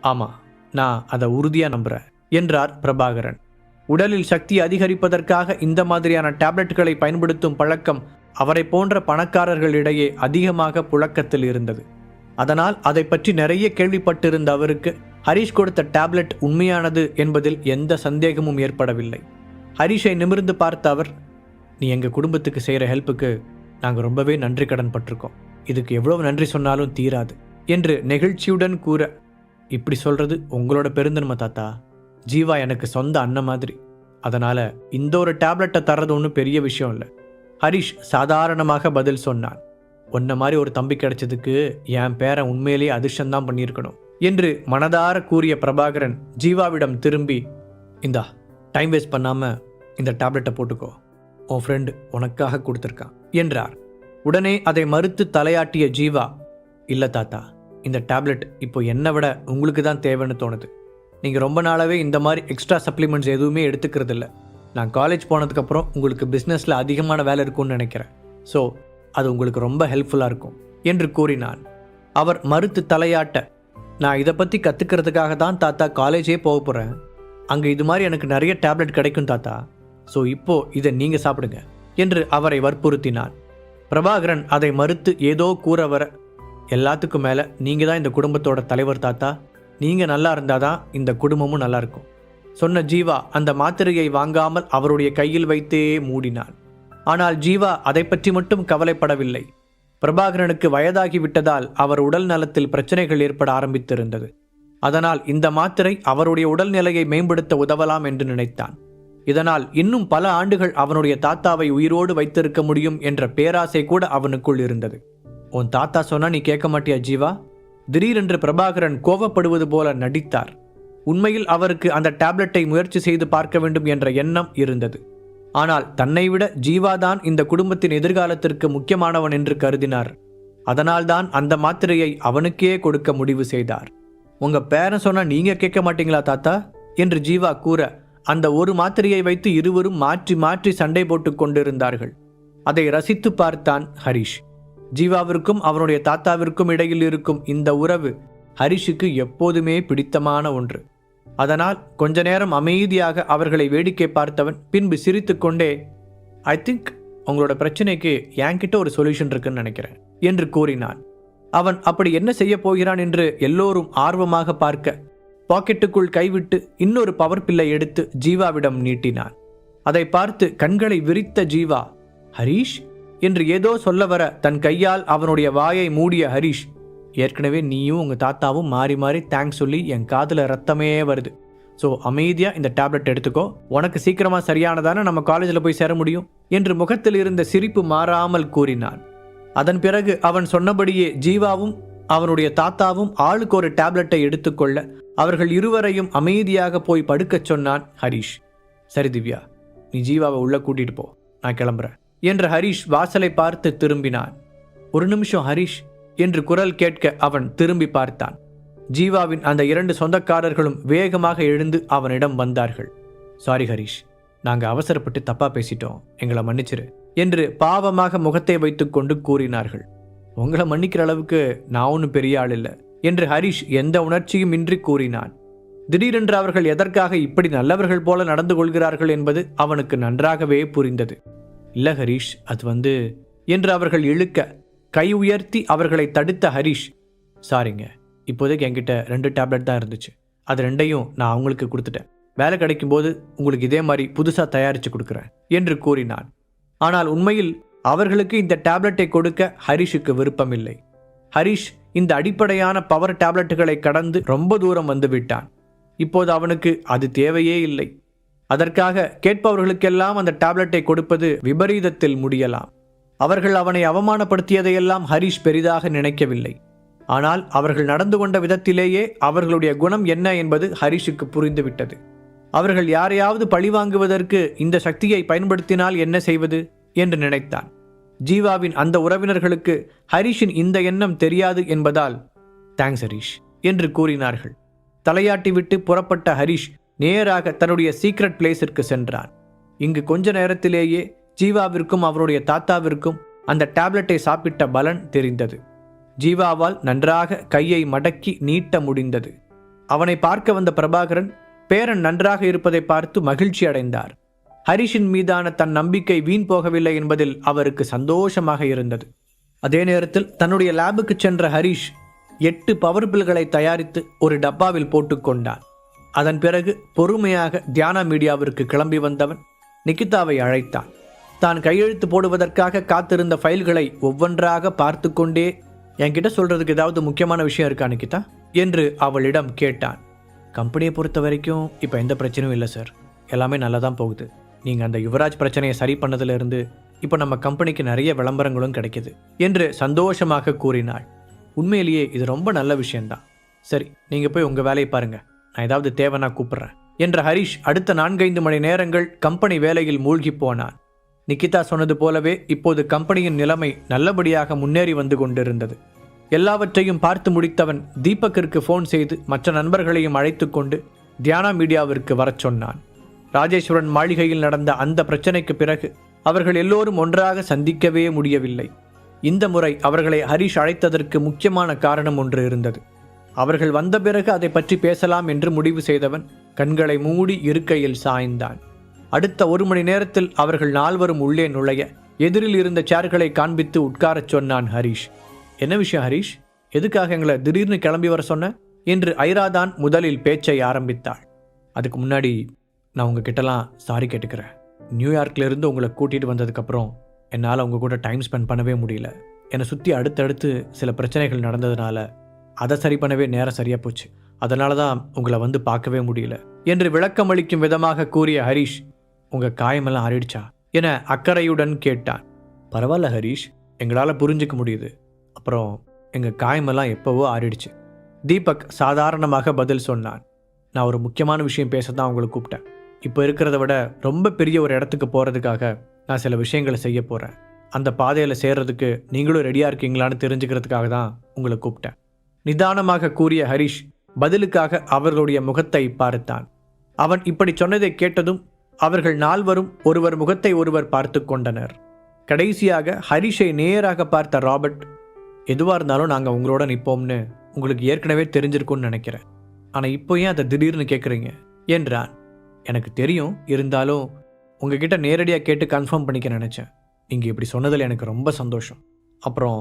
ஆமாம் நான் அதை உறுதியாக நம்புகிறேன் என்றார் பிரபாகரன். உடலில் சக்தி அதிகரிப்பதற்காக இந்த மாதிரியான டேப்லெட்டுகளை பயன்படுத்தும் பழக்கம் அவரை போன்ற பணக்காரர்களிடையே அதிகமாக புழக்கத்தில் இருந்தது. அதனால் அதை பற்றி நிறைய கேள்விப்பட்டிருந்த அவருக்கு ஹரிஷ் கொடுத்த டேப்லெட் உண்மையானது என்பதில் எந்த சந்தேகமும் ஏற்படவில்லை. ஹரிஷை நிமிர்ந்து பார்த்த அவர் நீ எங்கள் குடும்பத்துக்கு செய்கிற ஹெல்ப்புக்கு நாங்கள் ரொம்பவே நன்றி கடன் பட்டிருக்கோம். இதுக்கு எவ்வளவு நன்றி சொன்னாலும் தீராது என்று நெகிழ்ச்சியுடன் கூற இப்படி சொல்கிறது உங்களோட பெருந்தன்மை தாத்தா. ஜீவா எனக்கு சொந்த அண்ணன் மாதிரி. அதனால் இந்த ஒரு டேப்லெட்டை தர்றது ஒன்றும் பெரிய விஷயம் இல்லை. ஹரிஷ் சாதாரணமாக பதில் சொன்னான். உன்ன மாதிரி ஒரு தம்பி கிடைச்சதுக்கு என் பேரை உண்மையிலேயே அதிர்ஷ்டந்தான் பண்ணியிருக்கணும் என்று மனதார கூறிய பிரபாகரன் ஜீவாவிடம் திரும்பி இந்தா டைம் வேஸ்ட் பண்ணாமல் இந்த டேப்லெட்டை போட்டுக்கோ. உன் ஃப்ரெண்டு உனக்காக கொடுத்துருக்கான் என்றார். உடனே அதை மறுத்து தலையாட்டிய ஜீவா இல்லை தாத்தா இந்த டேப்லெட் இப்போ என்னை விட உங்களுக்கு தான் தேவைன்னு தோணுது. நீங்கள் ரொம்ப நாளாகவே இந்த மாதிரி எக்ஸ்ட்ரா சப்ளிமெண்ட்ஸ் எதுவுமே எடுத்துக்கிறது இல்லை நான் காலேஜ் போனதுக்கப்புறம் உங்களுக்கு பிஸ்னஸில் அதிகமான வேலை இருக்கும்னு நினைக்கிறேன். ஸோ அது உங்களுக்கு ரொம்ப ஹெல்ப்ஃபுல்லாக இருக்கும் என்று கூறினான். அவர் மறுத்து தலையாட்ட நான் இதை பற்றி கற்றுக்கிறதுக்காக தான் தாத்தா காலேஜே போக போகிறேன் அங்கே இது மாதிரி எனக்கு நிறைய டேப்லெட் கிடைக்கும் தாத்தா. ஸோ இப்போது இதை நீங்கள் சாப்பிடுங்க என்று அவரை வற்புறுத்தினான். பிரபாகரன் அதை மறுத்து ஏதோ கூற வர எல்லாத்துக்கும் மேலே நீங்கள் தான் இந்த குடும்பத்தோட தலைவர் தாத்தா. நீங்கள் நல்லா இருந்தால் தான் இந்த குடும்பமும் நல்லா இருக்கும். சொன்ன ஜீவா அந்த மாத்திரையை வாங்காமல் அவருடைய கையில் வைத்தே மூடினான் ஆனால் ஜீவா அதை பற்றி மட்டும் கவலைப்படவில்லை. பிரபாகரனுக்கு வயதாகி விட்டதால் அவர் உடல் நலத்தில் பிரச்சனைகள் ஏற்பட ஆரம்பித்திருந்தது. அதனால் இந்த மாத்திரை அவருடைய உடல்நிலையை மேம்படுத்த உதவலாம் என்று நினைத்தான். இதனால் இன்னும் பல ஆண்டுகள் அவனுடைய தாத்தாவை உயிரோடு வைத்திருக்க முடியும் என்ற பேராசை கூட அவனுக்குள் இருந்தது. உன் தாத்தா சொன்னா நீ கேட்க மாட்டியா ஜீவா? திடீரென்று பிரபாகரன் கோவப்படுவது போல நடித்தார். உண்மையில் அவருக்கு அந்த டேப்லெட்டை முயற்சி செய்து பார்க்க வேண்டும் என்ற எண்ணம் இருந்தது. ஆனால் தன்னை விட ஜீவாதான் இந்த குடும்பத்தின் எதிர்காலத்திற்கு முக்கியமானவன் என்று கருதினார். அதனால்தான் அந்த மாத்திரையை அவனுக்கே கொடுக்க முடிவு செய்தார். உங்க பேரன் சொன்னா நீங்க கேட்க மாட்டீங்களா தாத்தா? என்று ஜீவா கூற அந்த ஒரு மாத்திரையை வைத்து இருவரும் மாற்றி மாற்றி சண்டை போட்டுக் கொண்டிருந்தார்கள். அதை ரசித்து பார்த்தான் ஹரிஷ். ஜீவாவிற்கும் அவனுடைய தாத்தாவிற்கும் இடையில் இருக்கும் இந்த உறவு ஹரிஷுக்கு எப்போதுமே பிடித்தமான ஒன்று. அதனால் கொஞ்ச நேரம் அமைதியாக அவர்களை வேடிக்கை பார்த்தவன் பின்பு சிரித்துக்கொண்டே ஐ திங்க் உங்களோட பிரச்சனைக்கு என்கிட்ட ஒரு சொல்யூஷன் இருக்குன்னு நினைக்கிறேன் என்று கூறினான். அவன் அப்படி என்ன செய்ய போகிறான்? என்று எல்லோரும் ஆர்வமாக பார்க்க பாக்கெட்டுக்குள் கைவிட்டு இன்னொரு பவர் பில்லை எடுத்து ஜீவாவிடம் நீட்டினான். அதை பார்த்து கண்களை விரித்த ஜீவா ஹரீஷ் என்று ஏதோ சொல்ல வர தன் கையால் அவனுடைய வாயை மூடிய ஹரீஷ் ஏற்கனவே நீயும் உங்க தாத்தாவும் மாறி மாறி தேங்க்ஸ் சொல்லி என் காதில் ரத்தமே வருது. ஸோ அமைதியாக இந்த டேப்லெட் எடுத்துக்கோ. உனக்கு சீக்கிரமாக சரியானதானே நம்ம காலேஜில் போய் சேர முடியும் என்று முகத்தில் இருந்த சிரிப்பு மாறாமல் கூறினான். அதன் பிறகு அவன் சொன்னபடியே ஜீவாவும் அவனுடைய தாத்தாவும் ஆளுக்கு ஒரு டேப்லெட்டை எடுத்துக்கொள்ள அவர்கள் இருவரையும் அமைதியாக போய் படுக்கச் சொன்னான் ஹரிஷ். சரி திவ்யா நீ ஜீவாவை உள்ளே கூட்டிகிட்டு போ. நான் கிளம்புறேன். என்று ஹரிஷ் வாசலை பார்த்து திரும்பினான். ஒரு நிமிஷம் ஹரிஷ் என்று குரல் கேட்க அவன் திரும்பி பார்த்தான். ஜீவாவின் அந்த இரண்டு சொந்தக்காரர்களும் வேகமாக எழுந்து அவனிடம் வந்தார்கள். சாரி ஹரிஷ் நாங்க அவசரப்பட்டு தப்பா பேசிட்டோம். எங்களை மன்னிச்சிரு என்று பாவமாக முகத்தை வைத்துக்கொண்டு கூறினார்கள். உங்களை மன்னிக்கிற அளவுக்கு நான் ஒன்றும் பெரிய ஆள் இல்லை என்று ஹரிஷ் எந்த உணர்ச்சியும் இன்றி கூறினான். திடீரென்று அவர்கள் எதற்காக இப்படி நல்லவர்கள் போல நடந்து கொள்கிறார்கள் என்பது அவனுக்கு நன்றாகவே புரிந்தது. இல்லை ஹரிஷ் அது வந்து என்று அவர்கள் இழுக்க கை உயர்த்தி அவர்களை தடுத்த ஹரிஷ் சாரிங்க இப்போதைக்கு என்கிட்ட ரெண்டு டேப்லெட் தான் இருந்துச்சு. அது ரெண்டையும் நான் அவங்களுக்கு கொடுத்துட்டேன். வேலை கிடைக்கும்போது உங்களுக்கு இதே மாதிரி புதுசாக தயாரித்து கொடுக்குறேன் என்று கூறினான். ஆனால் உண்மையில் அவர்களுக்கு இந்த டேப்லெட்டை கொடுக்க ஹரிஷுக்கு விருப்பமில்லை. ஹரிஷ் இந்த அடிப்படையான பவர் டேப்லெட்டுகளை கடந்து ரொம்ப தூரம் வந்து விட்டான். இப்போது அவனுக்கு அது தேவையே இல்லை. அதற்காக கேட்பவர்களுக்கெல்லாம் அந்த டேப்லெட்டை கொடுப்பது விபரீதத்தில் முடியலாம். அவர்கள் அவனை அவமானப்படுத்தியதையெல்லாம் ஹரிஷ் பெரிதாக நினைக்கவில்லை. ஆனால் அவர்கள் நடந்து கொண்ட விதத்திலேயே அவர்களுடைய குணம் என்ன என்பது ஹரிஷுக்கு புரிந்துவிட்டது. அவர்கள் யாரையாவது பழிவாங்குவதற்கு இந்த சக்தியை பயன்படுத்தினால் என்ன செய்வது என்று நினைத்தான். ஜீவாவின் அந்த உறவினர்களுக்கு ஹரிஷின் இந்த எண்ணம் தெரியாது என்பதால் தேங்க்ஸ் ஹரிஷ் என்று கூறினார்கள். தலையாட்டி விட்டு புறப்பட்ட ஹரிஷ் நேராக தன்னுடைய சீக்ரெட் பிளேஸிற்கு சென்றான். இங்கு கொஞ்ச நேரத்திலேயே ஜீவாவிற்கும் அவருடைய தாத்தாவிற்கும் அந்த டேப்லெட்டை சாப்பிட்ட பலன் தெரிந்தது. ஜீவாவால் நன்றாக கையை மடக்கி நீட்ட முடிந்தது. அவனை பார்க்க வந்த பிரபாகரன் பேரன் நன்றாக இருப்பதை பார்த்து மகிழ்ச்சி அடைந்தார். ஹரிஷின் மீதான தன் நம்பிக்கை வீண் போகவில்லை என்பதில் அவருக்கு சந்தோஷமாக இருந்தது. அதே நேரத்தில் தன்னுடைய லேபுக்கு சென்ற ஹரிஷ் எட்டு பவர் பில்களை தயாரித்து ஒரு டப்பாவில் போட்டுக்கொண்டான் அதன் பிறகு பொறுமையாக தியானா மீடியாவிற்கு கிளம்பி வந்தவன் நிகிதாவை அழைத்தான். தான் கையெழுத்து போடுவதற்காக காத்திருந்த ஃபைல்களை ஒவ்வொன்றாக பார்த்து கொண்டே என்கிட்ட சொல்றதுக்கு ஏதாவது முக்கியமான விஷயம் இருக்கா நிகிதா என்று அவளிடம் கேட்டான். கம்பெனியை பொறுத்த வரைக்கும் இப்போ எந்த பிரச்சனையும் இல்லை சார். எல்லாமே நல்லா தான் போகுது. நீங்கள் அந்த யுவராஜ் பிரச்சனையை சரி பண்ணதிலிருந்து இப்போ நம்ம கம்பெனிக்கு நிறைய விளம்பரங்களும் கிடைக்கிது என்று சந்தோஷமாக கூறினாள். உண்மையிலேயே இது ரொம்ப நல்ல விஷயம்தான். சரி நீங்கள் போய் உங்கள் வேலையை பாருங்கள் நான் ஏதாவது தேவைன்னா கூப்பிட்றேன் என்ற ஹரிஷ் அடுத்த நான்கைந்து மணி நேரங்கள் கம்பெனி வேலையில் மூழ்கி போனான். நிக்கிதா சொன்னது போலவே இப்போது கம்பெனியின் நிலைமை நல்லபடியாக முன்னேறி வந்து கொண்டிருந்தது. எல்லாவற்றையும் பார்த்து முடித்தவன் தீபக்கிற்கு ஃபோன் செய்து மற்ற நண்பர்களையும் அழைத்து கொண்டு தியானா மீடியாவிற்கு வரச் சொன்னான். ராஜேஸ்வரன் மாளிகையில் நடந்த அந்த பிரச்சனைக்கு பிறகு அவர்கள் எல்லோரும் ஒன்றாக சந்திக்கவே முடியவில்லை. இந்த முறை அவர்களை ஹரிஷ் அழைத்ததற்கு முக்கியமான காரணம் ஒன்று இருந்தது. அவர்கள் வந்த பிறகு அதை பற்றி பேசலாம் என்று முடிவு செய்தவன் கண்களை மூடி இருக்கையில் சாய்ந்தான். அடுத்த ஒரு மணி நேரத்தில் அவர்கள் நால்வரும் உள்ளே நுழைய எதிரில் இருந்த சேர்களை காண்பித்து உட்காரச் சொன்னான் ஹரிஷ். என்ன விஷயம் ஹரிஷ்? எதுக்காக எங்களை திடீர்னு கிளம்பி வர சொன்ன? என்று ஐராதான் முதலில் பேச்சை ஆரம்பித்தாள். அதுக்கு முன்னாடி நான் உங்ககிட்டலாம் சாரி கேட்டுக்கிறேன். நியூயார்க்லேருந்து உங்களை கூட்டிகிட்டு வந்ததுக்கப்புறம் என்னால் உங்கள் கூட டைம் ஸ்பெண்ட் பண்ணவே முடியல. என்னை சுற்றி அடுத்தடுத்து சில பிரச்சனைகள் நடந்ததுனால அதை சரி பண்ணவே நேரம் சரியாக போச்சு. அதனால தான் உங்களை வந்து பார்க்கவே முடியல. என்று விளக்கமளிக்கும் விதமாக கூறிய ஹரிஷ் உங்கள் காயமெல்லாம் ஆறிடுச்சா? என அக்கறையுடன் கேட்டான். பரவாயில்ல ஹரிஷ் எங்களால் புரிஞ்சிக்க முடியுது. அப்புறம் எங்கள் காயமெல்லாம் எப்போவோ ஆறிடுச்சு. தீபக் சாதாரணமாக பதில் சொன்னான். நான் ஒரு முக்கியமான விஷயம் பேச தான் உங்களை கூப்பிட்டேன். இப்போ இருக்கிறத விட ரொம்ப பெரிய ஒரு இடத்துக்கு போகிறதுக்காக நான் சில விஷயங்களை செய்ய போகிறேன் அந்த பாதையில் சேர்றதுக்கு நீங்களும் ரெடியாக இருக்கீங்களான்னு தெரிஞ்சுக்கிறதுக்காக தான் உங்களை கூப்பிட்டேன். நிதானமாக கூறிய ஹரிஷ் பதிலுக்காக அவர்களுடைய முகத்தை பார்த்தான். அவன் இப்படி சொன்னதை கேட்டதும் அவர்கள் நால்வரும் ஒருவர் முகத்தை ஒருவர் பார்த்து கொண்டனர். கடைசியாக ஹரிஷை நேராக பார்த்த ராபர்ட் எதுவாக இருந்தாலும் நாங்கள் உங்களோட நிற்போம்னு உங்களுக்கு ஏற்கனவே தெரிஞ்சிருக்கும்னு நினைக்கிறேன். ஆனால் இப்போ ஏன் அதை திடீர்னு கேட்குறீங்க என்றான். எனக்கு தெரியும். இருந்தாலும் உங்ககிட்ட நேரடியாக கேட்டு கன்ஃபார்ம் பண்ணிக்க நினச்சேன். நீங்கள் இப்படி சொன்னதில் எனக்கு ரொம்ப சந்தோஷம். அப்புறம்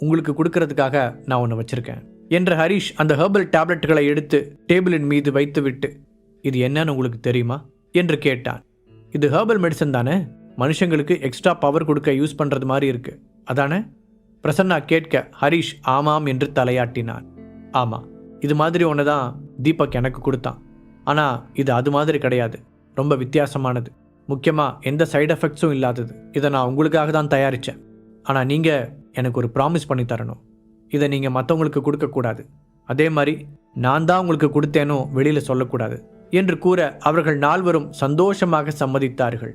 உங்களுக்கு கொடுக்கறதுக்காக நான் ஒன்று வச்சுருக்கேன். என்ற ஹரிஷ் அந்த ஹெர்பல் டேப்லெட்டுகளை எடுத்து டேபிளின் மீது வைத்துவிட்டு இது என்னன்னு உங்களுக்கு தெரியுமா? என்று கேட்டான். இது ஹெர்பல் மெடிசன் தானே? மனுஷங்களுக்கு எக்ஸ்ட்ரா பவர் கொடுக்க யூஸ் பண்ணுறது மாதிரி இருக்கு. அதானே? பிரசன்னா கேட்க ஹரிஷ் ஆமாம் என்று தலையாட்டினான். ஆமாம் இது மாதிரி ஒன்று தான் தீபக் எனக்கு கொடுத்தான். ஆனால் இது அது மாதிரி கிடையாது. ரொம்ப வித்தியாசமானது. முக்கியமாக எந்த சைடு எஃபெக்ட்ஸும் இல்லாதது. இதை நான் உங்களுக்காக தான் தயாரித்தேன் ஆனால் நீங்கள் எனக்கு ஒரு ப்ராமிஸ் பண்ணி தரணும். இதை நீங்கள் மற்றவங்களுக்கு கொடுக்கக்கூடாது. அதே மாதிரி நான் தான் உங்களுக்கு கொடுத்தேனோ வெளியில் சொல்லக்கூடாது என்று கூற அவர்கள் நால்வரும் சந்தோஷமாக சம்மதித்தார்கள்.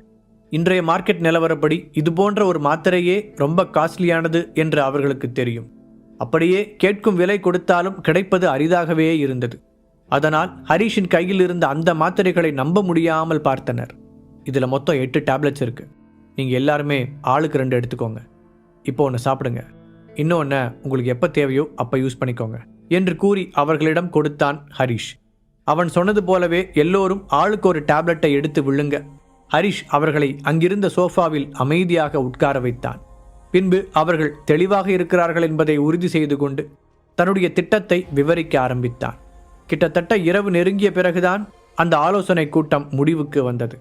இன்றைய மார்க்கெட் நிலவரப்படி இது போன்ற ஒரு மாத்திரையே ரொம்ப காஸ்ட்லியானது என்று அவர்களுக்கு தெரியும். அப்படியே கேட்கும் விலை கொடுத்தாலும் கிடைப்பது அரிதாகவே இருந்தது. அதனால் ஹரிஷின் கையில் இருந்த அந்த மாத்திரைகளை நம்ப முடியாமல் பார்த்தனர். இதில் மொத்தம் எட்டு டேப்லெட்ஸ் இருக்கு. நீங்கள் எல்லாருமே ஆளுக்கு ரெண்டு எடுத்துக்கோங்க. இப்போ ஒன்று சாப்பிடுங்க. இன்னொன்று உங்களுக்கு எப்போ தேவையோ அப்போ யூஸ் பண்ணிக்கோங்க என்று கூறி அவர்களிடம் கொடுத்தான் ஹரிஷ். அவன் சொன்னது போலவே எல்லோரும் ஆளுக்கு ஒரு டேப்லெட்டை எடுத்து விழுங்க. ஹரிஷ் அவர்களை அங்கிருந்த சோஃபாவில் அமைதியாக உட்கார வைத்தான். பின்பு அவர்கள் தெளிவாக இருக்கிறார்கள் என்பதை உறுதி செய்து கொண்டு தன்னுடைய திட்டத்தை விவரிக்க ஆரம்பித்தான். கிட்டத்தட்ட இரவு நெருங்கிய பிறகுதான் அந்த ஆலோசனை கூட்டம் முடிவுக்கு வந்தது.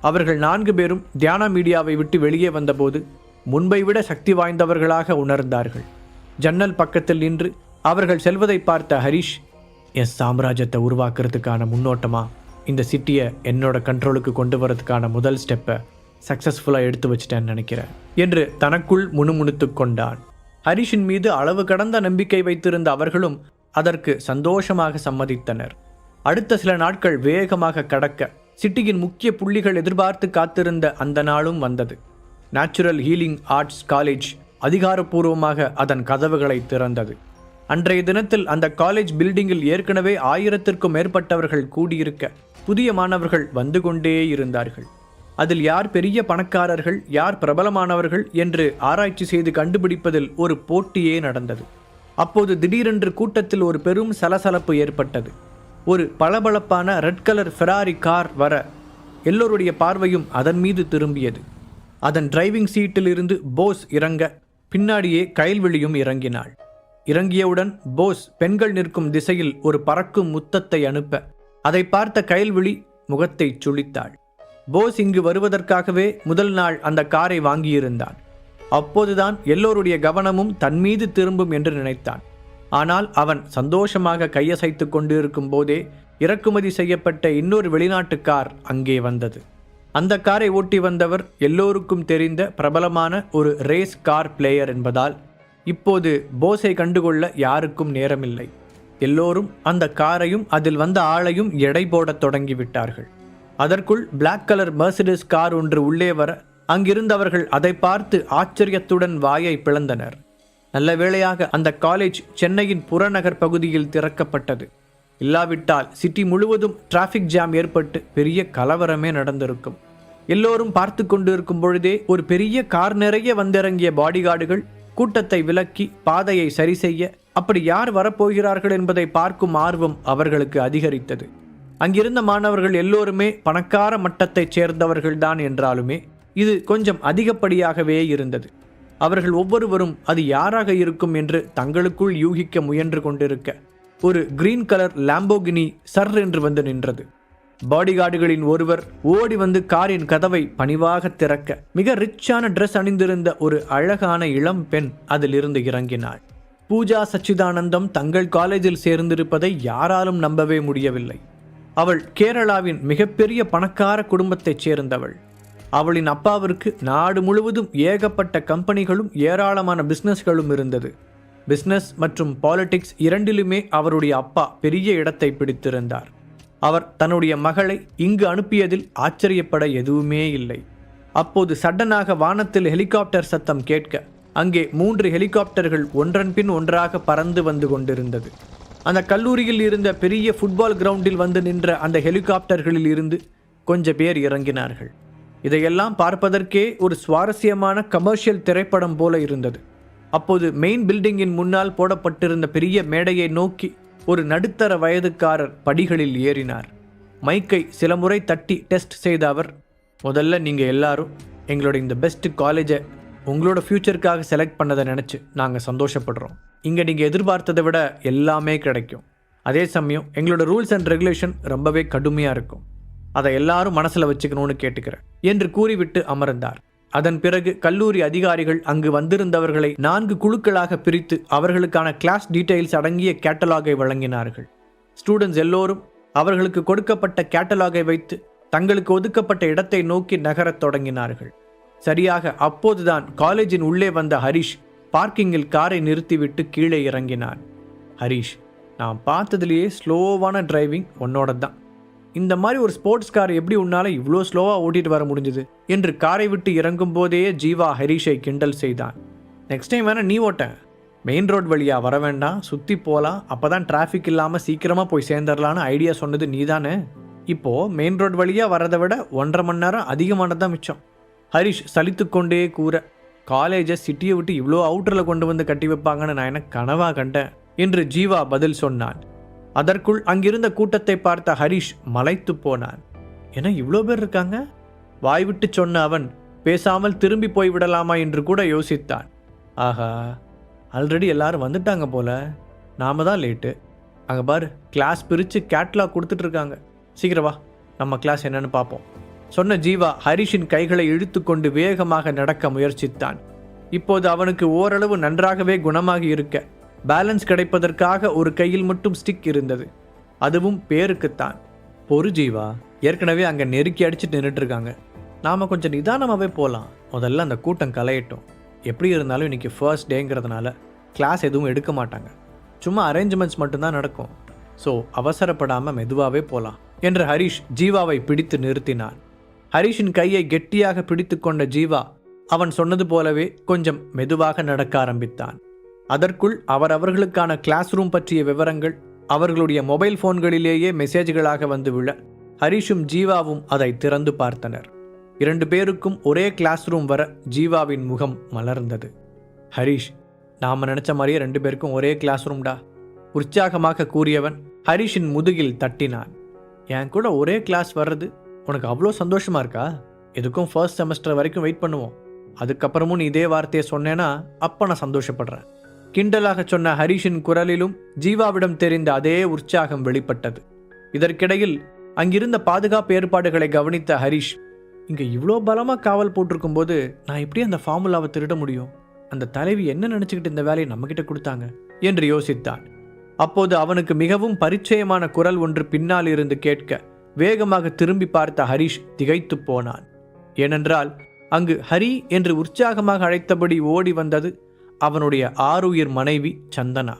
அவர்கள் நான்கு பேரும் தியான மீடியாவை விட்டு வெளியே வந்தபோது முன்பை விட சக்தி வாய்ந்தவர்களாக உணர்ந்தார்கள். ஜன்னல் பக்கத்தில் நின்று அவர்கள் செல்வதை பார்த்த ஹரிஷ் என் சாம்ராஜ்யத்தை உருவாக்குறதுக்கான முன்னோட்டமா? இந்த சிட்டியை என்னோட கண்ட்ரோலுக்கு கொண்டு வரதுக்கான முதல் ஸ்டெப்பை சக்ஸஸ்ஃபுல்லாக எடுத்து வச்சிட்டேன்னு நினைக்கிறேன் என்று தனக்குள் முணுமுணுத்து கொண்டான். ஹரிஷின் மீது அளவு கடந்த நம்பிக்கை வைத்திருந்த அவர்களும் அதற்கு சந்தோஷமாக சம்மதித்தனர். அடுத்த சில நாட்கள் வேகமாக கடக்க சிட்டியின் முக்கிய புள்ளிகள் எதிர்பார்த்து காத்திருந்த அந்த நாளும் வந்தது. நேச்சுரல் ஹீலிங் ஆர்ட்ஸ் காலேஜ் அதிகாரப்பூர்வமாக அதன் கதவுகளை திறந்தது. அன்றைய தினத்தில் அந்த காலேஜ் பில்டிங்கில் ஏற்கனவே ஆயிரத்திற்கும் மேற்பட்டவர்கள் கூடியிருக்க புதிய மாணவர்கள் வந்து கொண்டே இருந்தார்கள். அதில் யார் பெரிய பணக்காரர்கள் யார் பிரபலமானவர்கள் என்று ஆராய்ச்சி செய்து கண்டுபிடிப்பதில் ஒரு போட்டியே நடந்தது. அப்போது திடீரென்று கூட்டத்தில் ஒரு பெரும் சலசலப்பு ஏற்பட்டது. ஒரு பளபளப்பான ரெட் கலர் ஃபெராரி கார் வர எல்லோருடைய பார்வையும் அதன் மீது திரும்பியது. அதன் டிரைவிங் சீட்டிலிருந்து போஸ் இறங்க பின்னாடியே கைல்விழியும் இறங்கினாள். இறங்கியவுடன் போஸ் பெண்கள் நிற்கும் திசையில் ஒரு பறக்கும் முத்தத்தை அனுப்ப அதை பார்த்த கைல்விழி முகத்தை சுளித்தாள் போஸ் இங்கு வருவதற்காகவே முதல் நாள் அந்த காரை வாங்கியிருந்தான். அப்போதுதான் எல்லோருடைய கவனமும் தன்மீது திரும்பும் என்று நினைத்தான். ஆனால் அவன் சந்தோஷமாக கையசைத்து கொண்டிருக்கும் போதே இறக்குமதி செய்யப்பட்ட இன்னொரு வெளிநாட்டு கார் அங்கே வந்தது. அந்த காரை ஓட்டி வந்தவர் எல்லோருக்கும் தெரிந்த பிரபலமான ஒரு ரேஸ் கார் பிளேயர் என்பதால் இப்போது போஸை கண்டுகொள்ள யாருக்கும் நேரமில்லை. எல்லோரும் அந்த காரையும் அதில் வந்த ஆளையும் எடை போடத் தொடங்கிவிட்டார்கள். அதற்குள் பிளாக் கலர் மெர்சிடிஸ் கார் ஒன்று உள்ளே வர அங்கிருந்தவர்கள் அதை பார்த்து ஆச்சரியத்துடன் வாயை பிளந்தனர். நல்ல வேளையாக அந்த காலேஜ் சென்னையின் புறநகர் பகுதியில் திறக்கப்பட்டது. இல்லாவிட்டால் சிட்டி முழுவதும் டிராஃபிக் ஜாம் ஏற்பட்டு பெரிய கலவரமே நடந்திருக்கும். எல்லோரும் பார்த்து கொண்டிருக்கும் பொழுதே ஒரு பெரிய கார் நிறைய வந்திறங்கிய பாடிகார்டுகள் கூட்டத்தை விலக்கி பாதையை சரி செய்ய அப்படி யார் வரப்போகிறார்கள் என்பதை பார்க்கும் ஆர்வம் அவர்களுக்கு அதிகரித்தது. அங்கிருந்த மாணவர்கள் எல்லோருமே பணக்கார மட்டத்தைச் சேர்ந்தவர்கள்தான் என்றாலுமே இது கொஞ்சம் அதிகப்படியாகவே இருந்தது. அவர்கள் ஒவ்வொருவரும் அது யாராக இருக்கும் என்று தங்களுக்குள் யூகிக்க முயன்று கொண்டிருக்க ஒரு கிரீன் கலர் லாம்போகினி சர் என்று வந்து நின்றது. பாடிகார்டுகளின் ஒருவர் ஓடி வந்து காரின் கதவை பணிவாக திறக்க மிக ரிச்சான ட்ரெஸ் அணிந்திருந்த ஒரு அழகான இளம் பெண் அதிலிருந்து இறங்கினாள். பூஜா சச்சிதானந்தம் தங்கள் காலேஜில் சேர்ந்திருப்பதை யாராலும் நம்பவே முடியவில்லை. அவள் கேரளாவின் மிகப்பெரிய பணக்கார குடும்பத்தைச் சேர்ந்தவள். அவளின் அப்பாவிற்கு நாடு முழுவதும் ஏகப்பட்ட கம்பெனிகளும் ஏராளமான பிசினஸ்களும் இருந்தது. பிஸ்னஸ் மற்றும் பாலிடிக்ஸ் இரண்டிலுமே அவருடைய அப்பா பெரிய இடத்தை பிடித்திருந்தார். அவர் தன்னுடைய மகளை இங்கு அனுப்பியதில் ஆச்சரியப்பட எதுவுமே இல்லை. அப்போது சடனாக வானத்தில் ஹெலிகாப்டர் சத்தம் கேட்க அங்கே மூன்று ஹெலிகாப்டர்கள் ஒன்றன்பின் ஒன்றாக பறந்து வந்து கொண்டிருந்தது. அந்த கல்லூரியில் இருந்த பெரிய ஃபுட்பால் கிரவுண்டில் வந்து நின்ற அந்த ஹெலிகாப்டர்களில் இருந்து கொஞ்ச பேர் இறங்கினார்கள். இதையெல்லாம் பார்ப்பதற்கே ஒரு சுவாரஸ்யமான கமர்ஷியல் திரைப்படம் போல இருந்தது. அப்போது மெயின் பில்டிங்கின் முன்னால் போடப்பட்டிருந்த பெரிய மேடையை நோக்கி ஒரு நடுத்தர வயதுக்காரர் படிகளில் ஏறினார். மைக்கை சில முறை தட்டி டெஸ்ட் செய்த அவர் முதல்ல நீங்கள் எல்லாரும் எங்களோட இந்த பெஸ்ட் காலேஜை உங்களோட ஃப்யூச்சருக்காக செலக்ட் பண்ணதை நினச்சி நாங்கள் சந்தோஷப்படுறோம். இங்கே நீங்கள் எதிர்பார்த்ததை விட எல்லாமே கிடைக்கும். அதே சமயம் எங்களோட ரூல்ஸ் அண்ட் ரெகுலேஷன் ரொம்பவே கடுமையாக இருக்கும். அதை எல்லாரும் மனசில் வச்சுக்கணும்னு கேட்டுக்கிறேன் என்று கூறிவிட்டு அமர்ந்தார். அதன் பிறகு கல்லூரி அதிகாரிகள் அங்கு வந்திருந்தவர்களை நான்கு குழுக்களாக பிரித்து அவர்களுக்கான கிளாஸ் டீடைல்ஸ் அடங்கிய கேட்டலாகை வழங்கினார்கள். ஸ்டூடெண்ட்ஸ் எல்லோரும் அவர்களுக்கு கொடுக்கப்பட்ட கேட்டலாகை வைத்து தங்களுக்கு ஒதுக்கப்பட்ட இடத்தை நோக்கி நகரத் தொடங்கினார்கள். சரியாக அப்போதுதான் காலேஜின் உள்ளே வந்த ஹரிஷ் பார்க்கிங்கில் காரை நிறுத்திவிட்டு கீழே இறங்கினான் ஹரிஷ் நான் பார்த்ததுலேயே ஸ்லோவான டிரைவிங் உன்னோட தான் இந்த மாதிரி ஒரு ஸ்போர்ட்ஸ் கார் எப்படி உன்னால இவ்வளோ ஸ்லோவாக ஓட்டிட்டு வர முடிஞ்சுது? என்று காரை விட்டு இறங்கும் போதே ஜீவா ஹரிஷை கிண்டல் செய்தான். நெக்ஸ்ட் டைம் வேணா நீ ஓட்ட. மெயின் ரோட் வழியாக வர வேண்டாம் சுற்றி போகலாம் அப்போ தான் டிராஃபிக் இல்லாமல் சீக்கிரமாக போய் சேர்ந்துடலான்னு ஐடியா சொன்னது நீ தானே இப்போது மெயின் ரோட் வழியாக வரதை விட ஒன்றரை மணி நேரம் அதிகமானது தான் மிச்சம். ஹரிஷ் சலித்து கொண்டே கூற காலேஜை சிட்டியை விட்டு இவ்வளோ அவுட்டரில் கொண்டு வந்து கட்டி வைப்பாங்கன்னு நான் என்ன கனவாக கண்டேன்? என்று ஜீவா பதில் சொன்னான். அதற்குள் அங்கிருந்த கூட்டத்தை பார்த்த ஹரிஷ் மலைத்து போனான். என இவ்வளோ பேர் இருக்காங்க? வாய்விட்டு சொன்ன அவன் பேசாமல் திரும்பி போய் விடலாமா? என்று கூட யோசித்தான். ஆஹா ஆல்ரெடி எல்லாரும் வந்துட்டாங்க போல. நாம தான் லேட்டு அங்கே பாரு கிளாஸ் பிரித்து கேட்லாக் கொடுத்துட்டு இருக்காங்க. சீக்கிரம் வா நம்ம கிளாஸ் என்னன்னு பார்ப்போம். சொன்ன ஜீவா ஹரிஷின் கைகளை இழுத்துக்கொண்டு வேகமாக நடக்க முயற்சித்தான். இப்போது அவனுக்கு ஓரளவு நன்றாகவே குணமாகி இருக்க பேலன்ஸ் கிடைப்பதற்காக ஒரு கையில் மட்டும் ஸ்டிக் இருந்தது. அதுவும் பேருக்குத்தான். பொறு ஜீவா ஏற்கனவே அங்கே நெருக்கி அடிச்சுட்டு நின்றுட்டு இருக்காங்க நாம் கொஞ்சம் நிதானமாகவே போகலாம் முதல்ல அந்த கூட்டம் கலையட்டும். எப்படி இருந்தாலும் இன்றைக்கி ஃபர்ஸ்ட் டேங்கிறதுனால கிளாஸ் எதுவும் எடுக்க மாட்டாங்க. சும்மா அரேஞ்ச்மெண்ட்ஸ் மட்டும்தான் நடக்கும். ஸோ அவசரப்படாமல் மெதுவாகவே போகலாம் என்று ஹரிஷ் ஜீவாவை பிடித்து நிறுத்தினான். ஹரிஷின் கையை கெட்டியாக பிடித்து கொண்ட ஜீவா அவன் சொன்னது போலவே கொஞ்சம் மெதுவாக நடக்க ஆரம்பித்தான். அதற்குள் அவர் அவர்களுக்கான கிளாஸ் ரூம் பற்றிய விவரங்கள் அவர்களுடைய மொபைல் போன்களிலேயே மெசேஜ்களாக வந்து விழ ஹரிஷும் ஜீவாவும் அதை திறந்து பார்த்தனர். இரண்டு பேருக்கும் ஒரே கிளாஸ் ரூம் வர ஜீவாவின் முகம் மலர்ந்தது. ஹரிஷ் நாம் நினச்ச மாதிரியே ரெண்டு பேருக்கும் ஒரே கிளாஸ் ரூம்டா உற்சாகமாக கூறியவன் ஹரிஷின் முதுகில் தட்டினான். என் கூட ஒரே கிளாஸ் வர்றது உனக்கு அவ்வளோ சந்தோஷமா இருக்கா? எதுக்கும் ஃபர்ஸ்ட் செமஸ்டர் வரைக்கும் வெயிட் பண்ணுவோம். அதுக்கப்புறமும் நீ இதே வார்த்தையை சொன்னேன்னா அப்போ நான் சந்தோஷப்படுறேன். கிண்டலாக சொன்ன ஹரிஷின் குரலிலும் ஜீவாவிடம் தெரிந்த அதே உற்சாகம் வெளிப்பட்டது. இதற்கிடையில் அங்கிருந்த பாதுகாப்பு ஏற்பாடுகளை கவனித்த ஹரிஷ் இங்கே இவ்வளோ பலமாக காவல் போட்டிருக்கும் போது நான் எப்படி அந்த ஃபார்முலாவை திருட முடியும்? அந்த தலைவி என்ன நினைச்சுக்கிட்டு இந்த வேலையை நம்மகிட்ட கொடுத்தாங்க? என்று யோசித்தான் அப்போது அவனுக்கு மிகவும் பரிச்சயமான குரல் ஒன்று பின்னால் இருந்து கேட்க வேகமாக திரும்பி பார்த்த ஹரிஷ் திகைத்து போனான். ஏனென்றால் அங்கு ஹரி என்று உற்சாகமாக அழைத்தபடி ஓடி வந்தது அவனுடைய ஆருயிர் மனைவி சந்தனா.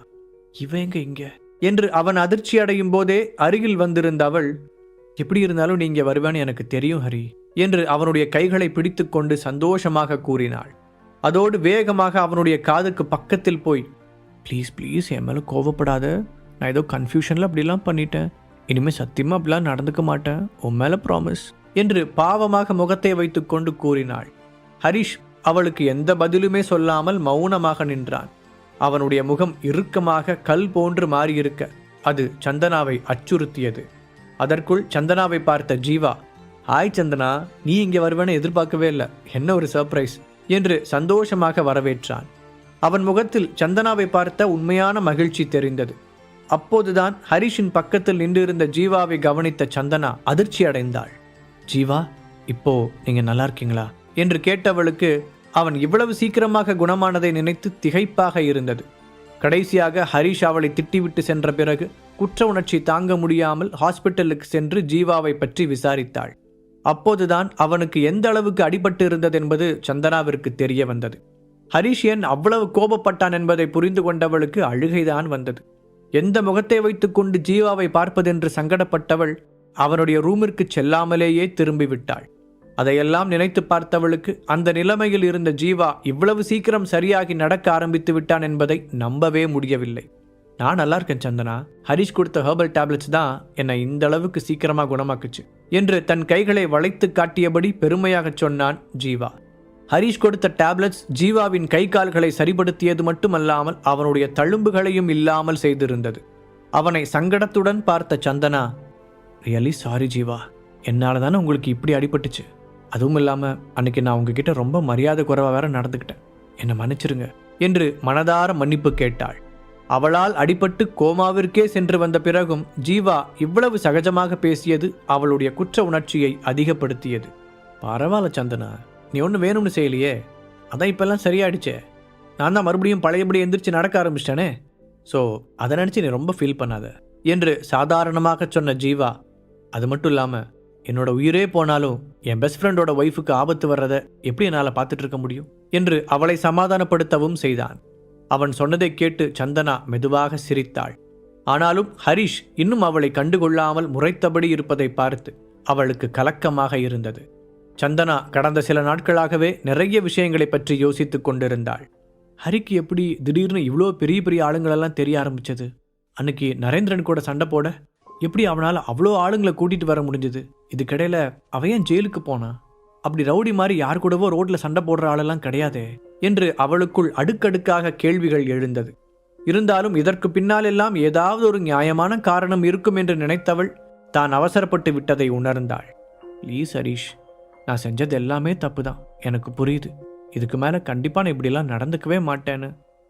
இவங்க இங்க? என்று அவன் அதிர்ச்சி அடையும் போதே அருகில் வந்திருந்த அவள் எப்படி இருந்தாலும் நீங்க வருவேன்னு எனக்கு தெரியும் ஹரி என்று அவனுடைய கைகளை பிடித்துக்கொண்டு சந்தோஷமாக கூறினாள். அதோடு வேகமாக அவனுடைய காதுக்கு பக்கத்தில் போய் ப்ளீஸ் ப்ளீஸ் என் மேலே கோவப்படாத. நான் ஏதோ கன்ஃபியூஷனில் அப்படிலாம் பண்ணிட்டேன். இனிமேல் சத்தியமாக அப்படிலாம் நடந்துக்க மாட்டேன். உன் மேலே ப்ராமிஸ் என்று பாவமாக முகத்தை வைத்துக்கொண்டு கூறினாள். ஹரிஷ் அவளுக்கு எந்த பதிலுமே சொல்லாமல் மௌனமாக நின்றான். அவனுடைய முகம் இறுக்கமாக கல் போன்று மாறியிருக்க அது சந்தனாவை அச்சுறுத்தியது. அதற்குள் சந்தனாவை பார்த்த ஜீவா ஹாய் சந்தனா நீ இங்கே வருவேன்னு எதிர்பார்க்கவே இல்லை. என்ன ஒரு சர்ப்ரைஸ் என்று சந்தோஷமாக வரவேற்றான். அவன் முகத்தில் சந்தனாவை பார்த்த உண்மையான மகிழ்ச்சி தெரிந்தது. அப்போதுதான் ஹரிஷின் பக்கத்தில் நின்றிருந்த ஜீவாவை கவனித்த சந்தனா அதிர்ச்சி அடைந்தாள் ஜீவா இப்போ நீங்கள் நல்லா இருக்கீங்களா? என்று கேட்டவளுக்கு அவன் இவ்வளவு சீக்கிரமாக குணமானதை நினைத்து திகைப்பாக இருந்தது. கடைசியாக ஹரிஷ் அவளை திட்டிவிட்டு சென்ற பிறகு குற்ற உணர்ச்சி தாங்க முடியாமல் ஹாஸ்பிட்டலுக்கு சென்று ஜீவாவை பற்றி விசாரித்தாள். அப்போதுதான் அவனுக்கு எந்த அளவுக்கு அடிபட்டு இருந்தது என்பது சந்தனாவிற்கு தெரிய வந்தது. ஹரிஷ் ஏன் அவ்வளவு கோபப்பட்டான் என்பதை புரிந்து கொண்டவளுக்கு அழுகைதான் வந்தது. எந்த முகத்தை வைத்துக்கொண்டு ஜீவாவை பார்ப்பதென்று சங்கடப்பட்டவள் அவனுடைய ரூமிற்கு செல்லாமலேயே திரும்பிவிட்டாள். அதையெல்லாம் நினைத்து பார்த்தவளுக்கு அந்த நிலைமையில் இருந்த ஜீவா இவ்வளவு சீக்கிரம் சரியாகி நடக்க ஆரம்பித்து விட்டான் என்பதை நம்பவே முடியவில்லை. நான் நல்லா இருக்கேன் சந்தனா. ஹரிஷ் கொடுத்த ஹெர்பல் டேப்லெட்ஸ் தான் என்னை இந்த அளவுக்கு சீக்கிரமாக குணமாக்குச்சு என்று தன் கைகளை வளைத்து காட்டியபடி பெருமையாக சொன்னான் ஜீவா. ஹரிஷ் கொடுத்த டேப்லெட்ஸ் ஜீவாவின் கை கால்களை சரிப்படுத்தியது மட்டுமல்லாமல் அவனுடைய தழும்புகளையும் இல்லாமல் செய்திருந்தது. அவனை சங்கடத்துடன் பார்த்த சந்தனா ரியலி சாரி ஜீவா. என்னால் தானே உங்களுக்கு இப்படி அடிபட்டுச்சு. அதுவும் இல்லாமல் அன்னைக்கு நான் உங்ககிட்ட ரொம்ப மரியாதை குறைவாக வேற நடந்துக்கிட்டேன் என்னை மன்னிச்சிருங்க என்று மனதார மன்னிப்பு கேட்டாள். அவளால் அடிபட்டு கோமாவிற்கே சென்று வந்த பிறகும் ஜீவா இவ்வளவு சகஜமாக பேசியது அவளுடைய குற்ற உணர்ச்சியை அதிகப்படுத்தியது. பரவாயில்ல சந்தனா நீ ஒன்றும் வேணும்னு செய்யலையே. அதான் இப்பெல்லாம் சரியாயிடுச்சே. நான் தான் மறுபடியும் பழையபடி எந்திரிச்சு நடக்க ஆரம்பிச்சிட்டேனே. ஸோ அதை நினச்சி நீ ரொம்ப ஃபீல் பண்ணாத என்று சாதாரணமாக சொன்ன ஜீவா அது மட்டும் இல்லாமல் என்னோட உயிரே போனாலும் என் பெஸ்ட் ஃப்ரெண்டோட ஒய்ஃபுக்கு ஆபத்து வர்றதை எப்படி என்னால் பார்த்துட்டு இருக்க முடியும்? என்று அவளை சமாதானப்படுத்தவும் செய்தான். அவன் சொன்னதை கேட்டு சந்தனா மெதுவாக சிரித்தாள். ஆனாலும் ஹரிஷ் இன்னும் அவளை கண்டுகொள்ளாமல் முறைத்தபடி இருப்பதை பார்த்து அவளுக்கு கலக்கமாக இருந்தது. சந்தனா கடந்த சில நாட்களாகவே நிறைய விஷயங்களை பற்றி யோசித்துக் கொண்டிருந்தாள். ஹரிக்கு எப்படி திடீர்னு இவ்வளோ பெரிய பெரிய ஆளுங்களெல்லாம் தெரிய ஆரம்பிச்சது? அன்னைக்கு நரேந்திரன் கூட சண்டை போட எப்படி அவனால் அவ்வளோ ஆளுங்களை கூட்டிகிட்டு வர முடிஞ்சது? இதுக்கிடையில் அவன் ஏன் ஜெயிலுக்கு போனான் அப்படி ரவுடி மாதிரி யார் கூடவோ ரோட்டில் சண்டை போடுற ஆளெல்லாம் கிடையாதே என்று அவளுக்குள் அடுக்கடுக்காக கேள்விகள் எழுந்தது. இருந்தாலும் இதற்கு பின்னாலெல்லாம் ஏதாவது ஒரு நியாயமான காரணம் இருக்கும் என்று நினைத்தவள் தான் அவசரப்பட்டு விட்டதை உணர்ந்தாள். ப்ளீஸ் ஹரீஷ் நான் செஞ்சது எல்லாமே தப்பு தான் எனக்கு புரியுது. இதுக்கு மேலே கண்டிப்பாக நான் இப்படிலாம் நடந்துக்கவே மாட்டேன்னு.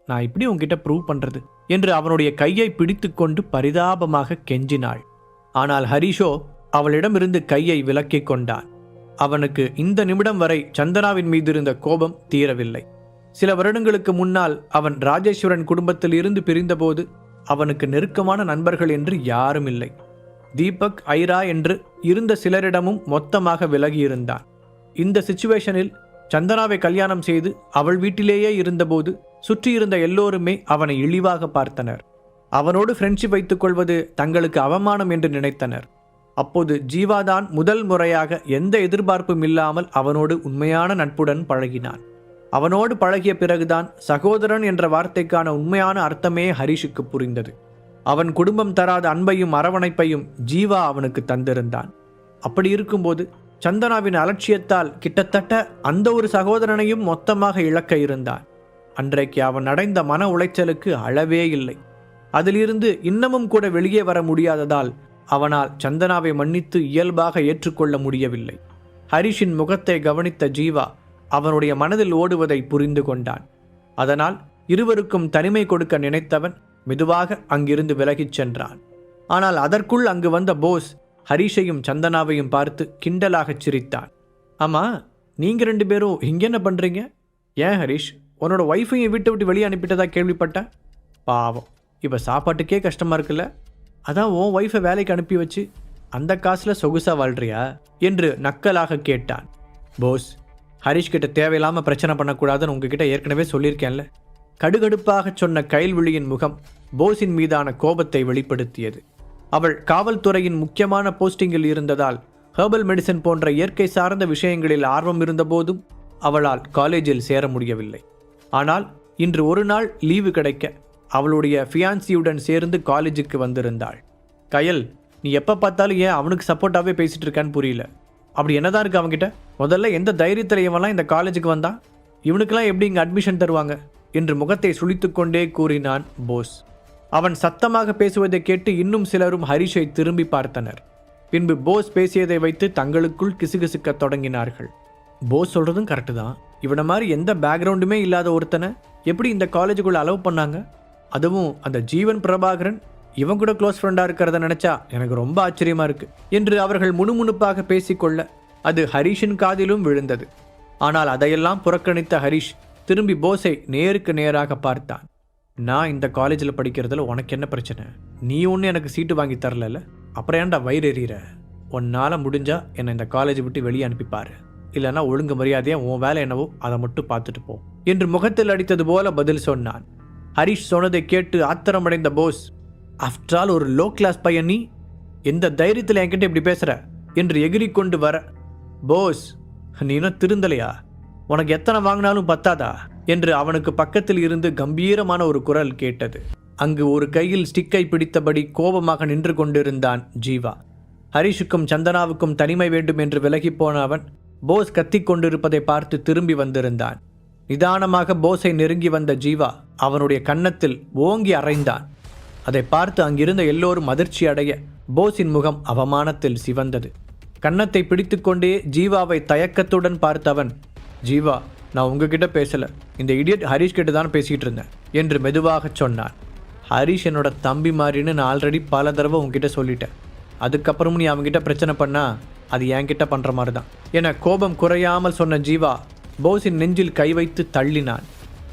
நான் இப்படி உன்கிட்ட ப்ரூவ் பண்ணுறது என்று அவனுடைய கையை பிடித்துக்கொண்டு பரிதாபமாக கெஞ்சினாள். ஆனால் ஹரிஷோ அவளிடமிருந்து கையை விலக்கி கொண்டான். அவனுக்கு இந்த நிமிடம் வரை சந்தனாவின் மீது இருந்த கோபம் தீரவில்லை. சில வருடங்களுக்கு முன்னால் அவன் ராஜேஸ்வரன் குடும்பத்தில் இருந்து பிரிந்தபோது அவனுக்கு நெருக்கமான நண்பர்கள் என்று யாரும் இல்லை தீபக் ஐரா என்று இருந்த சிலரிடமும் மொத்தமாக விலகியிருந்தான். இந்த சிச்சுவேஷனில் சந்தனாவை கல்யாணம் செய்து அவள் வீட்டிலேயே இருந்தபோது சுற்றியிருந்த எல்லோருமே அவனை இழிவாக பார்த்தனர். அவனோடு ஃப்ரெண்ட்ஷிப் வைத்துக் கொள்வது தங்களுக்கு அவமானம் என்று நினைத்தனர். அப்போது ஜீவாதான் முதல் முறையாக எந்த எதிர்பார்ப்பும் இல்லாமல் அவனோடு உண்மையான நட்புடன் பழகினான். அவனோடு பழகிய பிறகுதான் சகோதரன் என்ற வார்த்தைக்கான உண்மையான அர்த்தமே ஹரிஷுக்கு புரிந்தது. அவன் குடும்பம் தராத அன்பையும் அரவணைப்பையும் ஜீவா அவனுக்கு தந்திருந்தான். அப்படி இருக்கும்போது சந்தனாவின் அலட்சியத்தால் கிட்டத்தட்ட அந்த ஒரு சகோதரனையும் மொத்தமாக இழக்க இருந்தான். அன்றைக்கு அவன் அடைந்த மன உளைச்சலுக்கு அளவே இல்லை. அதிலிருந்து இன்னமும் கூட வெளியே வர முடியாததால் அவனால் சந்தனாவை மன்னித்து இயல்பாக ஏற்றுக்கொள்ள முடியவில்லை. ஹரிஷின் முகத்தை கவனித்த ஜீவா அவனுடைய மனதில் ஓடுவதை புரிந்து கொண்டான். அதனால் இருவருக்கும் தனிமை கொடுக்க நினைத்தவன் மெதுவாக அங்கிருந்து விலகிச் சென்றான். ஆனால் அதற்குள் அங்கு வந்த போஸ் ஹரிஷையும் சந்தனாவையும் பார்த்து கிண்டலாகச் சிரித்தான். ஆமா நீங்க ரெண்டு பேரும் இங்கே என்ன பண்றீங்க? ஏன் ஹரிஷ் உன்னோட ஒய்ஃபையும் வீட்டை விட்டு வெளியே அனுப்பிட்டதா கேள்விப்பட்டேன் பாவம். இப்போ சாப்பாட்டுக்கே கஷ்டமாக இருக்குல்ல? அதான் உன் ஒய்ஃபை வேலைக்கு அனுப்பி வச்சு அந்த காசில் சொகுசா வாழ்றியா? என்று நக்கலாக கேட்டான். போஸ் ஹரிஷ் கிட்ட தேவையில்லாமல் பிரச்சனை பண்ணக்கூடாதுன்னு உங்ககிட்ட ஏற்கனவே சொல்லியிருக்கேன்ல? கடுகடுப்பாக சொன்ன கைல்விழியின் முகம் போஸின் மீதான கோபத்தை வெளிப்படுத்தியது. அவள் காவல்துறையின் முக்கியமான போஸ்டிங்கில் இருந்ததால் ஹெர்பல் மெடிசன் போன்ற இயற்கை சார்ந்த விஷயங்களில் ஆர்வம் இருந்தபோதும் அவளால் காலேஜில் சேர முடியவில்லை. ஆனால் இன்று ஒரு நாள் லீவு கிடைக்க அவளுடைய ஃபியான்சியுடன் சேர்ந்து காலேஜுக்கு வந்திருந்தாள். கயல் நீ எப்போ பார்த்தாலும் ஏன் அவனுக்கு சப்போர்ட்டாகவே பேசிகிட்டு இருக்கான்னு புரியல? அப்படி என்னதான் இருக்கு அவன்கிட்ட? முதல்ல எந்த தைரியத்தில் இவன்லாம் இந்த காலேஜுக்கு வந்தான்? இவனுக்கெல்லாம் எப்படி இங்கே அட்மிஷன் தருவாங்க? என்று முகத்தை சுளித்துக்கொண்டே கூறினான் போஸ். அவன் சத்தமாக பேசுவதை கேட்டு இன்னும் சிலரும் ஹரிஷை திரும்பி பார்த்தனர். பின்பு போஸ் பேசியதை வைத்து தங்களுக்குள் கிசுகிசுக்க தொடங்கினார்கள். போஸ் சொல்கிறதும் கரெக்டு தான். இவனை மாதிரி எந்த பேக்ரவுண்டுமே இல்லாத ஒருத்தனை எப்படி இந்த காலேஜுக்குள்ளே அலோவ் பண்ணாங்க? அதுவும் அந்த ஜீவன் பிரபாகரன் இவன் கூட க்ளோஸ் ஃப்ரெண்டாக இருக்கிறத நினச்சா எனக்கு ரொம்ப ஆச்சரியமாக இருக்குது என்று அவர்கள் முணுமுணுப்பாக பேசிக்கொள்ள அது ஹரிஷின் காதிலும் விழுந்தது. ஆனால் அதையெல்லாம் புறக்கணித்த ஹரிஷ் திரும்பி போஸை நேருக்கு நேராக பார்த்தான். நான் இந்த காலேஜில் படிக்கிறதுல உனக்கு என்ன பிரச்சனை? நீ ஒன்று எனக்கு சீட்டு வாங்கி தரல அப்புறம் ஏன்டா வயிறு எறிகிற உன்னால் முடிஞ்சால் என்னை இந்த காலேஜ் விட்டு வெளியே அனுப்பிப்பாரு இல்லைன்னா ஒழுங்கு மரியாதையா உன் வேலை என்னவோ அதை மட்டும் பார்த்துட்டு போ. என்று முகத்தில் அடித்தது போல பதில் சொன்னான். ஹரிஷ் சொன்னதை கேட்டு ஆத்திரமடைந்த போஸ் ஆஃப்டர் ஆல் ஒரு லோ கிளாஸ் பையன் நீ? எந்த தைரியத்தில் என்கிட்ட இப்படி பேசுற? என்று எகிரிக் கொண்டு வர போஸ் நீ இன்னும் திருந்தலையா? உனக்கு எத்தனை வாங்கினாலும் பத்தாதா? என்று அவனுக்கு பக்கத்தில் இருந்து கம்பீரமான ஒரு குரல் கேட்டது. அங்கு ஒரு கையில் ஸ்டிக்கை பிடித்தபடி கோபமாக நின்று கொண்டிருந்தான் ஜீவா. ஹரிஷுக்கும் சந்தனாவுக்கும் தனிமை வேண்டும் என்று விலகிப் போன அவன் போஸ் கத்திக்கொண்டிருப்பதை பார்த்து திரும்பி வந்திருந்தான். நிதானமாக போஸை நெருங்கி வந்த ஜீவா அவனுடைய கன்னத்தில் ஓங்கி அறைந்தான். அதை பார்த்து அங்கிருந்த எல்லோரும் அதிர்ச்சி அடைய போஸின் முகம் அவமானத்தில் சிவந்தது. கன்னத்தை பிடித்துக்கொண்டே ஜீவாவை தயக்கத்துடன் பார்த்தவன் ஜீவா நான் உங்ககிட்ட பேசல. இந்த இடியட் ஹரிஷ் கிட்ட தான் பேசிட்டு இருந்தேன் என்று மெதுவாக சொன்னான். ஹரிஷ் என்னோட தம்பி மாதிரின்னு நான் ஆல்ரெடி பல தடவை உங்ககிட்ட சொல்லிட்டேன். அதுக்கப்புறமும் நீ அவங்ககிட்ட பிரச்சனை பண்ணா அது என்கிட்ட பண்ற மாதிரி தான் என கோபம் குறையாமல் சொன்ன ஜீவா போஸின் நெஞ்சில் கை வைத்து தள்ளினான்.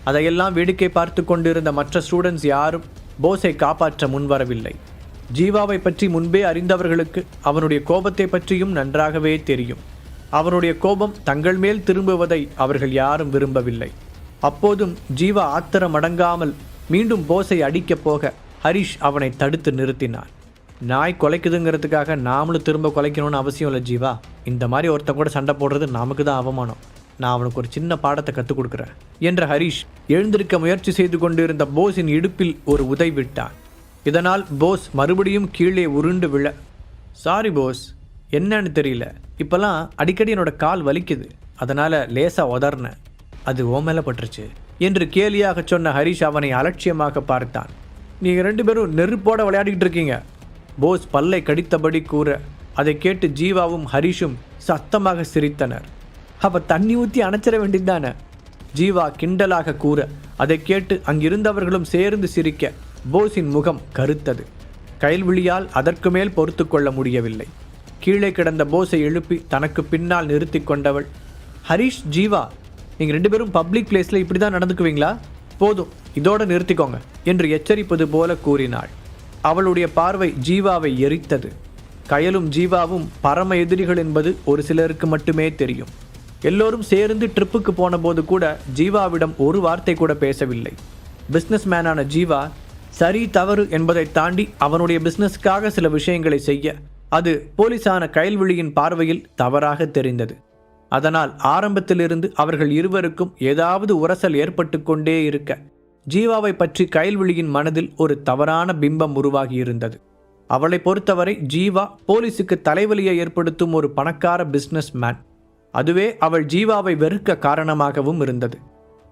அதையெல்லாம் வேடிக்கை பார்த்து கொண்டிருந்த மற்ற ஸ்டூடெண்ட்ஸ் யாரும் போஸை காப்பாற்ற முன்வரவில்லை. ஜீவாவை பற்றி முன்பே அறிந்தவர்களுக்கு அவனுடைய கோபத்தை பற்றியும் நன்றாகவே தெரியும். அவனுடைய கோபம் தங்கள் மேல் திரும்புவதை அவர்கள் யாரும் விரும்பவில்லை. அப்போதும் ஜீவா ஆத்திரம் அடங்காமல் மீண்டும் போஸை அடிக்கப் போக ஹரிஷ் அவனை தடுத்து நிறுத்தினான். நாய் கொலைக்குதுங்கிறதுக்காக நாமளும் திரும்ப கொலைக்கணும்னு அவசியம் இல்லை ஜீவா. இந்த மாதிரி ஒருத்தன் கூட சண்டை போடுறது நமக்கு தான் அவமானம். நான் அவனுக்கு ஒரு சின்ன பாடத்தை கற்றுக் கொடுக்குறேன். என்ற ஹரிஷ் எழுந்திருக்க முயற்சி செய்து கொண்டிருந்த போஸின் இடுப்பில் ஒரு உதை விட்டான். இதனால் போஸ் மறுபடியும் கீழே உருண்டு விழ சாரி போஸ் என்னன்னு தெரியல. இப்போல்லாம் அடிக்கடி என்னோட கால் வலிக்குது. அதனால் லேசாக உதர்னேன் அது ஓ மேலே பட்டுருச்சு. என்று கேலியாக சொன்ன ஹரிஷ் அவனை அலட்சியமாக பார்த்தான். நீங்கள் ரெண்டு பேரும் நெருப்போட விளையாடிக்கிட்டு இருக்கீங்க. போஸ் பல்லை கடித்தபடி கூற அதை கேட்டு ஜீவாவும் ஹரிஷும் சத்தமாக சிரித்தனர். அப்போ தண்ணி ஊற்றி அணைச்சிட வேண்டியதானே ஜீவா கிண்டலாக கூற அதை கேட்டு அங்கிருந்தவர்களும் சேர்ந்து சிரிக்க போஸின் முகம் கருத்தது. கைல்விழியால் அதற்கு மேல் பொறுத்து கொள்ள முடியவில்லை. கீழே கிடந்த போஸை எழுப்பி தனக்கு பின்னால் நிறுத்தி கொண்டவள் ஹரிஷ் ஜீவா நீங்கள் ரெண்டு பேரும் பப்ளிக் பிளேஸில் இப்படி தான் நடந்துக்குவீங்களா? போதும் இதோடு நிறுத்திக்கோங்க என்று எச்சரிப்பது போல கூறினாள். அவளுடைய பார்வை ஜீவாவை எரித்தது. கயலும் ஜீவாவும் பரம எதிரிகள் என்பது ஒரு சிலருக்கு மட்டுமே தெரியும். எல்லோரும் சேர்ந்து ட்ரிப்புக்கு போனபோது கூட ஜீவாவிடம் ஒரு வார்த்தை கூட பேசவில்லை. பிஸ்னஸ் மேனான ஜீவா சரி தவறு என்பதை தாண்டி அவனுடைய பிஸ்னஸ்க்காக சில விஷயங்களை செய்ய அது போலீஸான கயல்விழியின் பார்வையில் தவறாக தெரிந்தது. அதனால் ஆரம்பத்திலிருந்து அவர்கள் இருவருக்கும் ஏதாவது உரசல் ஏற்பட்டு கொண்டே இருக்க ஜீவாவை பற்றி கயல்விழியின் மனதில் ஒரு தவறான பிம்பம் உருவாகியிருந்தது. அவளை பொறுத்தவரை ஜீவா போலீஸுக்கு தலைவலியை ஏற்படுத்தும் ஒரு பணக்கார பிஸ்னஸ் மேன் அதுவே அவள் ஜீவாவை வெறுக்க காரணமாகவும் இருந்தது.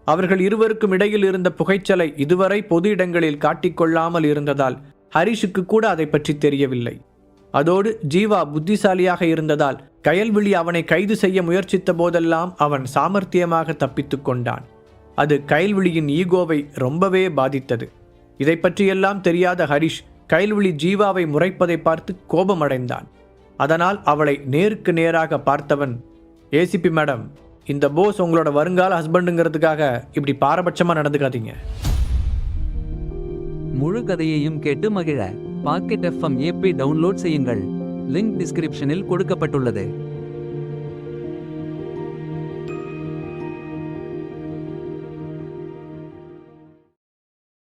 அவர்கள் இருவருக்கும் இடையில் இருந்த புகைச்சலை இதுவரை பொது இடங்களில் காட்டிக்கொள்ளாமல் இருந்ததால் ஹரிஷுக்கு கூட அதை பற்றி தெரியவில்லை. அதோடு ஜீவா புத்திசாலியாக இருந்ததால் கயல்விழி அவனை கைது செய்ய முயற்சித்த போதெல்லாம் அவன் சாமர்த்தியமாக தப்பித்துக் கொண்டான். அது கைல்விழியின் ஈகோவை ரொம்பவே பாதித்தது. இதை பற்றியெல்லாம் தெரியாத ஹரிஷ் கைல்விழி ஜீவாவை முறைப்பதை பார்த்து கோபமடைந்தான். அதனால் அவளை நேருக்கு நேராக பார்த்தவன் ஏசிபி மேடம் இந்த போஸ் உங்களோட வருங்கால ஹஸ்பண்டுங்கிறதுக்காக இப்படி பாரபட்சமாக நடந்துக்காதீங்க. முழு கதையையும் கேட்டு மகிழ. பாக்கெட் எஃப்எம் ஏபி டவுன்லோட் செய்யுங்கள். லிங்க் டிஸ்கிரிப்ஷனில் கொடுக்கப்பட்டுள்ளது.